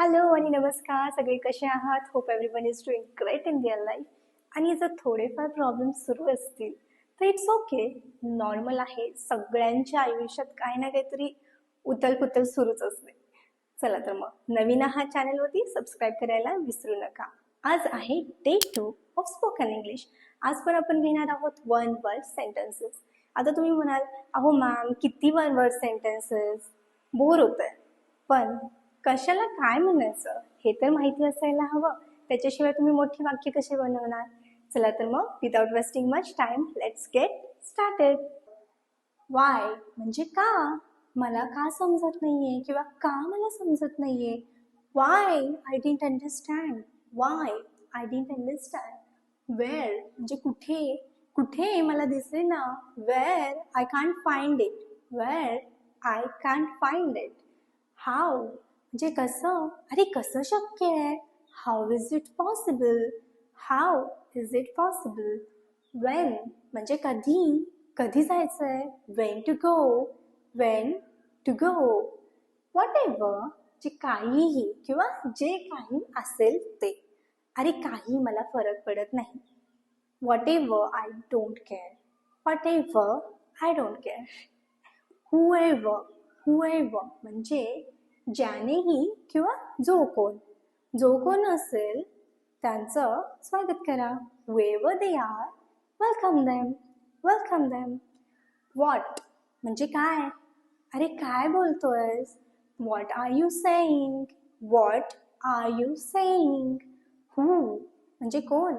Hello आणि नमस्कार. सगळे कसे आहात? Hope everyone is doing great in their life आणि जर थोडेफार प्रॉब्लेम सुरू असतील. तर इट्स ओके नॉर्मल आहे. सगळ्यांच्या आयुष्यात काही ना काहीतरी उतलपुतल सुरूच असते. चला तर मग. नवीन आहात चॅनलवरती सबस्क्राईब करायला विसरू नका. आज आहे day two of spoken English आज पण आपण घेणार आहोत वन वर्ड सेंटेन्सेस आता तुम्ही म्हणाल अहो मॅम किती वन वर्ड सेंटेन्सेस बोर होत आहे पण कशाला काय म्हणायचं? हे तर माहिती असायला हवं. त्याच्याशिवाय तुम्ही मोठी वाक्य कसे बनवणार? चला तर मग without wasting much time let's get started why म्हणजे का? मला का समजत नाहीये? किंवा का मला समजत नाहीये? Why I didn't understand why I didn't understand where म्हणजे कुठे? कुठे मला दिसले ना? Where I can't find it where I can't find it how म्हणजे कसं? अरे कसं शक्य आहे? How is it possible how is it possible when म्हणजे कधी? कधी जायचं आहे when to go when to go whatever जे काहीही किंवा जे काही असेल ते. अरे काही मला फरक पडत नाही. Whatever I don't care whatever I don't care whoever whoever म्हणजे ज्यानेही किंवा जो कोण जो कोण असेल त्यांचं स्वागत करा. Whoever they are. Welcome them welcome them what म्हणजे काय? अरे काय बोलतोयस? What are you saying what are you saying who म्हणजे कोण?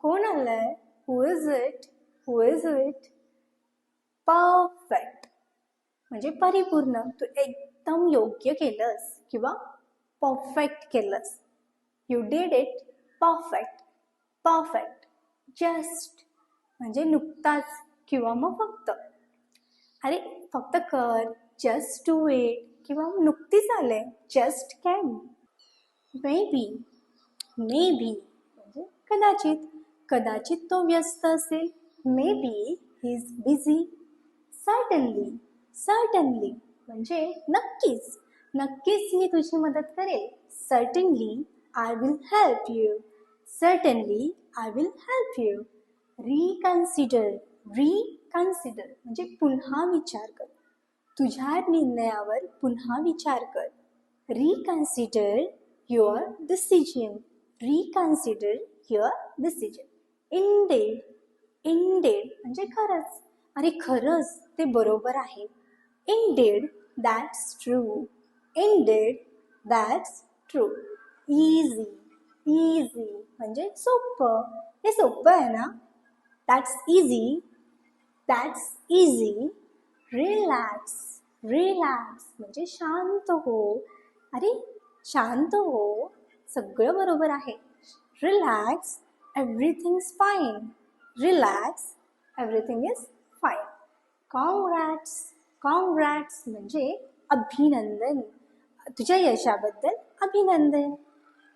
कोण आलंय? Who is it who is it perfect म्हणजे परिपूर्ण. तू एक उत्तम योग्य केलंस किंवा परफेक्ट केलंस. You did it perfect perfect just म्हणजे नुकताच किंवा मग फक्त. अरे फक्त कर जस्ट डू इट किंवा नुकतीच आले just can may be may be म्हणजे कदाचित कदाचित तो व्यस्त असेल. Maybe he is busy certainly certainly म्हणजे नक्कीच नक्कीच मी तुझी मदत करेल. Certainly I will help you certainly I will help you reconsider reconsider म्हणजे पुन्हा विचार कर. तुझ्या निर्णयावर पुन्हा विचार कर. Reconsider your decision reconsider your decision indeed indeed म्हणजे खरंच. अरे खरंच ते बरोबर आहे. Indeed that's true indeed that's true easy easy म्हणजे सोपं. हे सोपं आहे ना? That's easy that's easy relax relax म्हणजे शांत हो. अरे शांत हो. सगळं बरोबर आहे. Relax everything fine relax everything is fine congrats congrats म्हणजे अभिनंदन. तुझ्या यशाबद्दल अभिनंदन.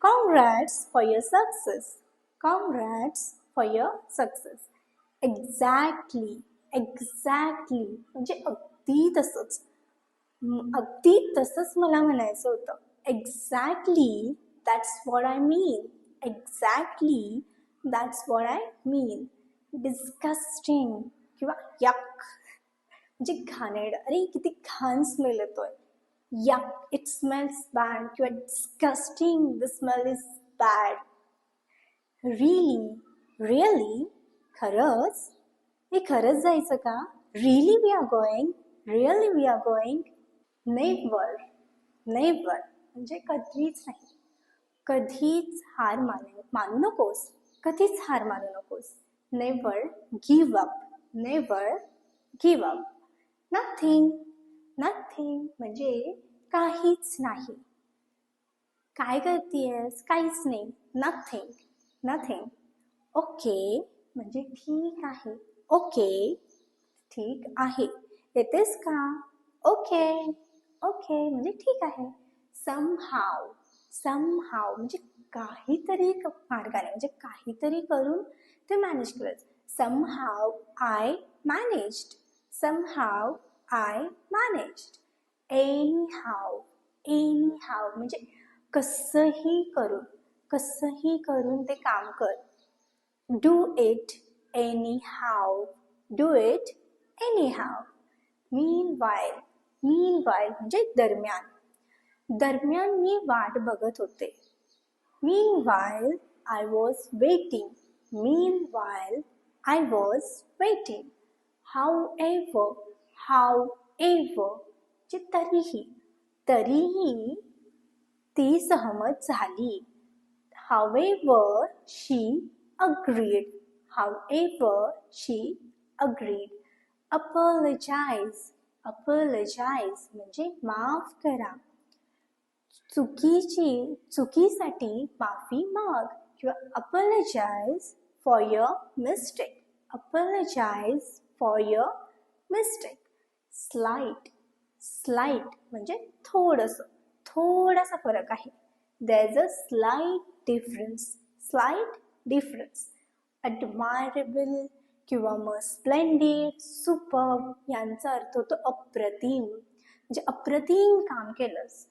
Congrats for your success congrats for your success exactly exactly म्हणजे अगदी तसंच. अगदी तसंच मला म्हणायचं होतं. Exactly that's what I mean exactly that's what I mean disgusting किंवा यक म्हणजे घाणेड अरे किती घाण स्मेल येतोय. या इट स्मेल्स बॅड किंवा disgusting the smell is bad really really खरंच? हे खरंच जायचं का? Really we are going really we are going never never म्हणजे कधीच नाही. कधीच हार मानू मानू नकोस. कधीच हार मानू नकोस. Never give up never give up nothing nothing म्हणजे काहीच नाही. काय करतेस काहीच नाही. नथिंग नथिंग ओके म्हणजे ठीक आहे. ओके ठीक आहे. येतेस का? ओके ओके म्हणजे ठीक आहे. सम हाव सम हाव म्हणजे काहीतरी मार्गाने म्हणजे काहीतरी करून ते मॅनेज करायचं somehow I managed managed anyhow anyhow म्हणजे कसंही करून कसंही करून ते काम कर. Do it anyhow meanwhile meanwhile म्हणजे दरम्यान. दरम्यान मी वाट बघत होते. I was waiting meanwhile I was waiting however म्हणजे तरीही तरीही ती सहमत झाली However, she agreed. However, she agreed. Apologize. Apologize म्हणजे माफ़ करा. चुकीची चुकीसाठी माफ़ी माग किंवा apologize for your mistake. Apologize for your mistake slight slight म्हणजे थोडंसं. थोडासा फरक आहे. There's a slight difference slight difference admirable किंवा मग स्प्लेंडेड सुपर यांचा अर्थ होतो अप्रतिम. म्हणजे अप्रतिम काम केलंस.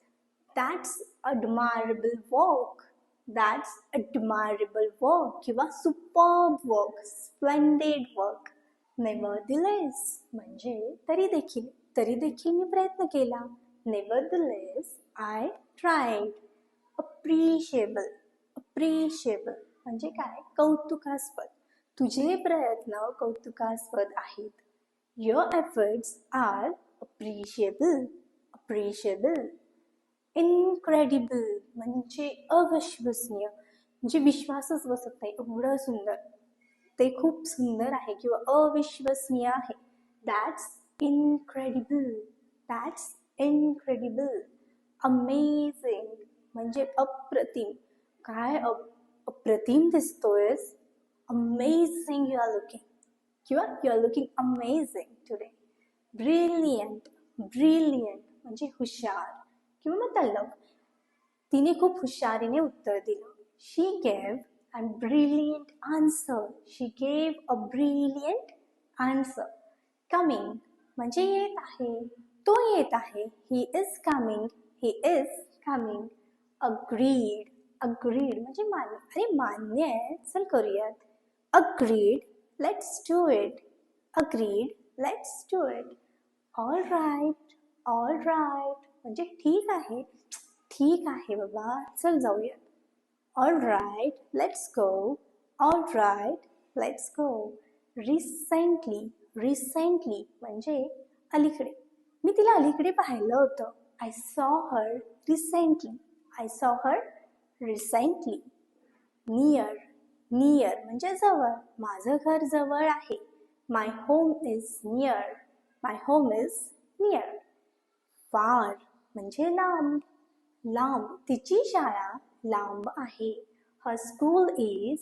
That's admirable work that's admirable work किंवा super work splendid work nevertheless म्हणजे तरी देखील तरी देखील मी प्रयत्न केला. Nevertheless I tried appreciable appreciable म्हणजे काय? कौतुकास्पद. तुझे प्रयत्न कौतुकास्पद आहेत. Your efforts are appreciable appreciable incredible म्हणजे अविश्वसनीय. म्हणजे विश्वासच बसत नाही. एवढं सुंदर. ते खूप सुंदर आहे किंवा अविश्वसनीय आहे. That's incredible that's incredible amazing म्हणजे अप्रतिम. काय अप अप्रतिम दिसतोयस? अमेझिंग यू आर लुकिंग किंवा you are looking amazing today brilliant brilliant म्हणजे हुशार. किंवा मग तल्लक तिने खूप हुशारीने उत्तर दिलं. She gave a brilliant answer she gave a brilliant answer coming म्हणजे येत आहे. तो येत आहे. He is coming he is coming agreed agreed म्हणजे मान्य. अरे मान्य आहे. चल करूयात. Agreed let's do it agreed let's do it all right all right म्हणजे ठीक आहे. ठीक आहे बाबा. चल जाऊयात. All right let's go all right let's go recently recently म्हणजे अलीकडे. मी तिला अलीकडे पाहिलं होतं. I saw her recently I saw her recently near near म्हणजे जवळ. माझं घर जवळ आहे. My home is near my home is near far म्हणजे लांब. लांब. तिची शाळा लांब आहे. Her school is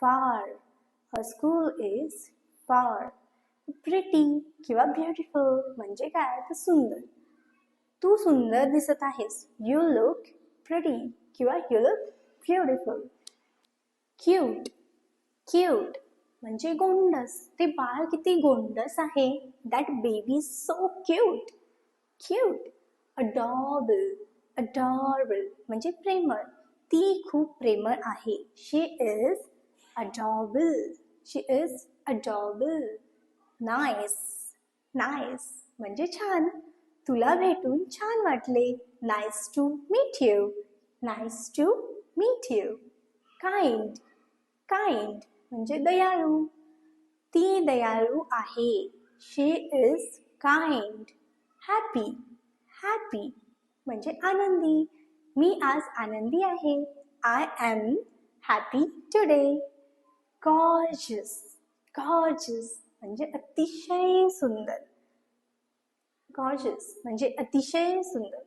far her school is far pretty किंवा ब्युटिफुल म्हणजे काय? तर सुंदर. तू सुंदर दिसत आहेस. यू लुक प्रिटी किंवा you look beautiful cute cute म्हणजे गोंडस. ते बाळ किती गोंडस आहे? That baby so cute cute adorable adorable म्हणजे प्रेमळ. ती खूप प्रेमळ आहे. She is adorable she is adorable nice nice म्हणजे छान. तुला भेटून छान वाटले. Nice to meet you nice to meet you kind kind म्हणजे दयाळू. ती दयाळू आहे. She is kind happy happy म्हणजे आनंदी. मी आज आनंदी आहे. I am happy today gorgeous gorgeous म्हणजे अतिशय सुंदर. गॉर्जस म्हणजे अतिशय सुंदर.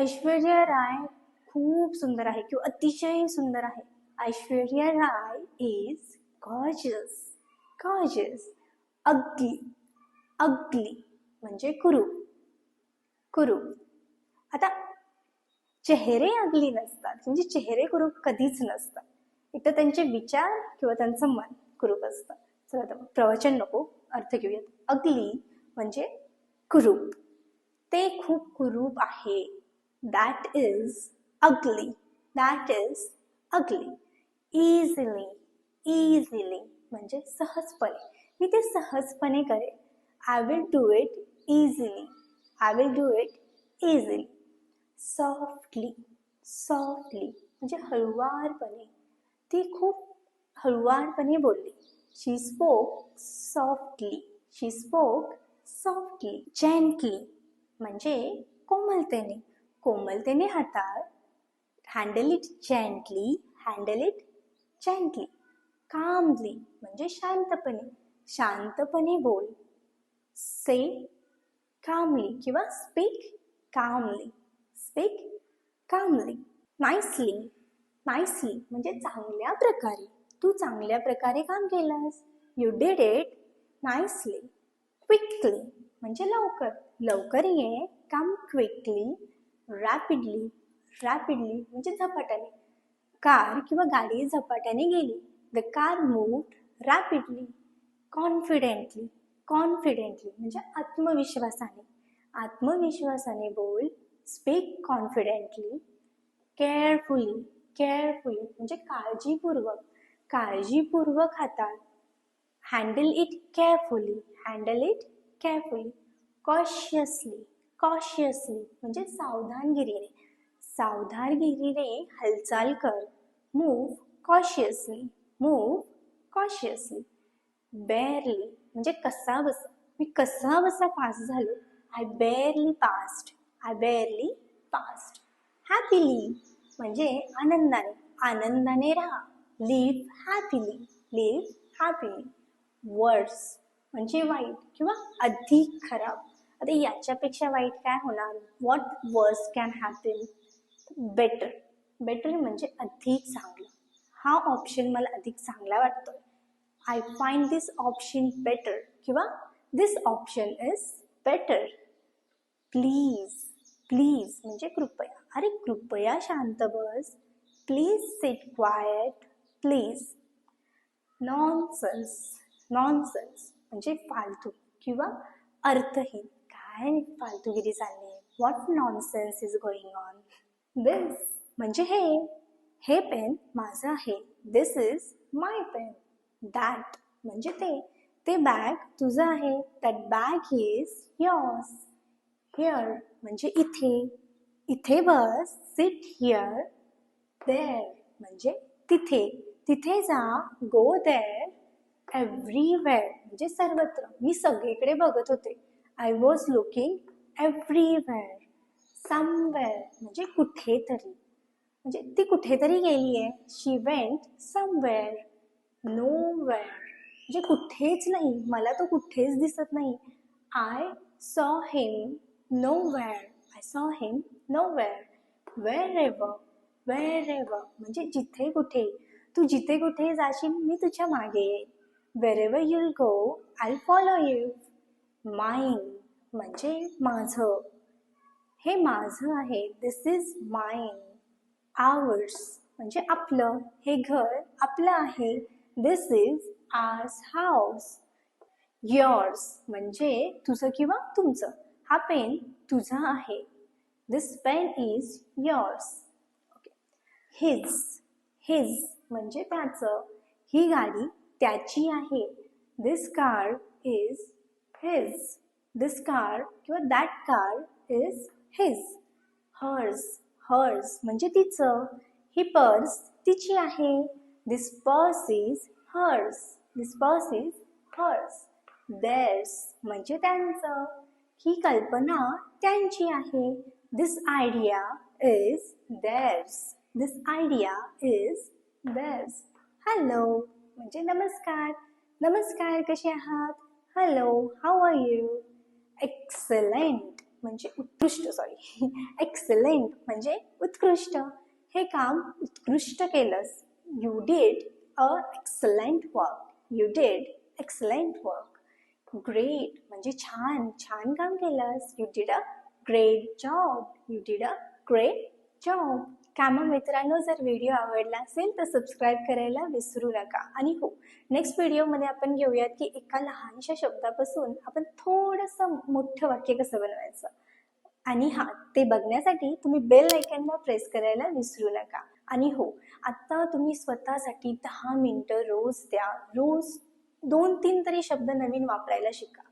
ऐश्वर्या राय खूप सुंदर आहे किंवा अतिशय सुंदर आहे. Aishwarya Rai is gorgeous gorgeous ugly ugly म्हणजे कुरूप. कुरूप. आता चेहरे अगली नसतात. म्हणजे चेहरे कुरूप कधीच नसतात. एक तर त्यांचे विचार किंवा त्यांचं मन कुरूप असतं. चला आता प्रवचन नको अर्थ घेऊयात. अगली म्हणजे कुरूप ते खूप कुरूप आहे. That is ugly that is ugly easily easily म्हणजे सहजपणे. मी ते सहजपणे करेन. I will do it easily I will do it easily softly softly म्हणजे हळुवारपणे ती खूप हळुवारपणे बोलली she spoke softly she spoke softly gently म्हणजे कोमलतेने कोमलतेने हाताळ handle it gently handle it gently calmly म्हणजे शांतपणे शांतपणे बोल। से कामली किंवा speak calmly speak calmly nicely nicely म्हणजे चांगल्या प्रकारे. तू चांगल्या प्रकारे काम केलंस. You did it nicely quickly म्हणजे लवकर. लवकर ये. कम क्विकली रॅपिडली रॅपिडली म्हणजे झपाट्याने. कार किंवा गाडी झपाट्याने गेली. The car move rapidly confidently confidently म्हणजे आत्मविश्वासाने. आत्मविश्वासाने बोल. स्पीक कॉन्फिडेंटली केअरफुली केअरफुली म्हणजे काळजीपूर्वक काळजीपूर्वक हाताळ handle it carefully handle it carefully cautiously cautiously म्हणजे सावधानगिरीने. सावधानगिरीने हालचाल कर. Move cautiously move cautiously barely म्हणजे कसा बसा मी कसा बसा पास झालो? I barely passed I barely passed happily म्हणजे आनंदाने आनंदाने राहा. Live happily live happily worse म्हणजे वाईट किंवा अधिक खराब. आता याच्यापेक्षा वाईट काय होणार? What worse can happen better better म्हणजे अधिक चांगलं. हा ऑप्शन मला अधिक चांगला वाटतो I find this option better किंवा this option is better please please म्हणजे कृपया. अरे कृपया शांत बस. Please sit quiet please nonsense nonsense म्हणजे फालतू किंवा अर्थहीन. काय फालतूगिरी चालली? आहे what nonsense is going on this म्हणजे हे. हे पेन माझं आहे. This is my pen that म्हणजे ते. ते बॅग तुझं आहे. That bag is yours here म्हणजे इथे इथे बस सिट हिअर देअर म्हणजे तिथे. तिथे जा गो देअर एव्हरीवेअर म्हणजे सर्वत्र. मी सगळीकडे बघत होते. I was looking everywhere somewhere म्हणजे कुठेतरी. म्हणजे ती कुठेतरी गेली आहे she went somewhere nowhere म्हणजे कुठेच नाही. मला तो कुठेच दिसत नाही. I saw him nowhere I saw him nowhere ever wherever म्हणजे जिथे कुठे. तू जिथे कुठे जाशील मी तुझ्या मागे येईन. Wherever you'll go I follow you mine म्हणजे माझं. हे माझं आहे. दिस इज माईन आवर्स म्हणजे आपलं. हे घर आपलं आहे. This is ours house yours म्हणजे तुझं किंवा तुमचं. हा पेन तुझा आहे. This pen is yours okay his his म्हणजे त्याचं. ही गाडी त्याची आहे. This car is his this car किंवा that car is his hers hers म्हणजे तिचं. ही पर्स तिची आहे. This purse is hers this purse is hers theirs म्हणजे त्यांचं. ही कल्पना त्यांची आहे. This idea is theirs this idea is theirs hello म्हणजे नमस्कार. नमस्कार कसे आहात? Hello how are you excellent म्हणजे उत्कृष्ट सॉरी एक्सलेंट म्हणजे उत्कृष्ट. हे काम उत्कृष्ट केलंस. You did a excellent work you did excellent work great म्हणजे छान छान काम केलंस. You did a great job you did a great job कामा मित्रांनो जर व्हिडिओ आवडला असेल तर सबस्क्राईब करायला विसरू नका. आणि हो नेक्स्ट व्हिडिओमध्ये आपण घेऊयात की एका लहानशा शब्दापासून आपण थोडंसं मोठं वाक्य कसं बनवायचं. आणि हां ते बघण्यासाठी तुम्ही बेल आयकॉनला प्रेस करायला विसरू नका. आणि हो आत्ता तुम्ही स्वतःसाठी दहा मिनटं रोज द्या. रोज दोन तीन तरी शब्द नवीन वापरायला शिका.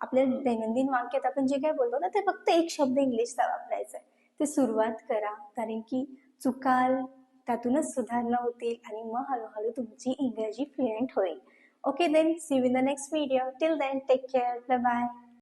आपल्या दैनंदिन वाक्यात आपण जे काय बोलतो ना ते फक्त एक शब्द इंग्लिशचा वापरायचा आहे. ते सुरुवात करा कारण की चुकाल त्यातूनच सुधारणा होतील आणि मग हळूहळू तुमची इंग्रजी फ्लुएंट होईल. Okay then see you in the next video till then take care bye